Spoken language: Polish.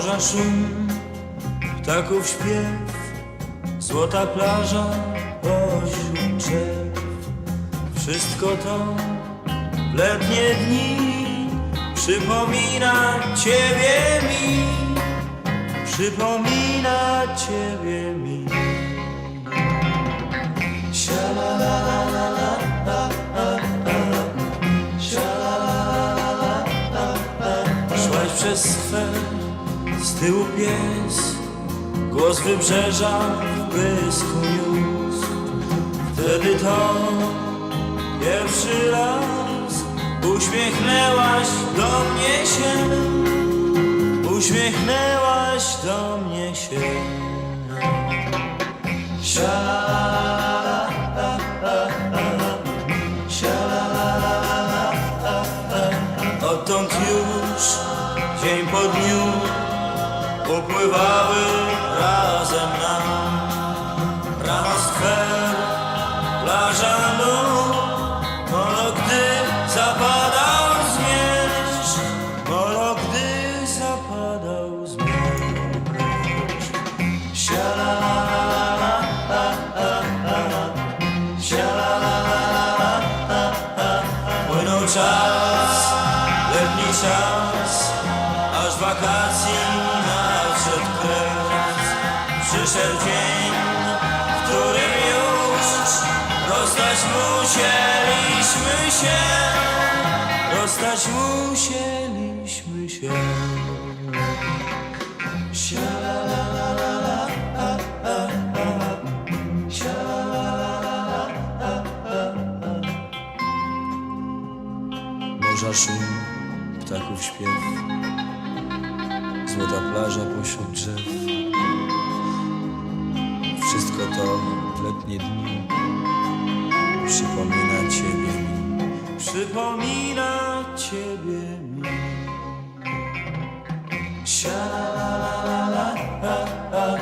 Morza szum, ptaków śpiew, złota plaża pośród drzew. Wszystko to w letnie dni przypomina Ciebie mi, przypomina Ciebie mi. Szłaś przez sfer, z tyłu pies, głos wybrzeża w niósł. Wtedy to pierwszy raz uśmiechnęłaś do mnie się, uśmiechnęłaś do mnie się. Odtąd już dzień po dniu upływały razem nam Rano skwer, plaża nóg Molo gdy zapadał zmierzch Molo gdy zapadał zmierzch Sialalala, sialalala, Płynął czas, letni czas Aż wakacji Przyszedł dzień, w którym już Rozstać musieliśmy się. Rozstać musieliśmy się. Morza szum, ptaków śpiew. Złota plaża pośród drzew Wszystko to w letnie dni. Przypomina Ciebie mi. Przypomina Ciebie mi. Sialalala, ha, ha,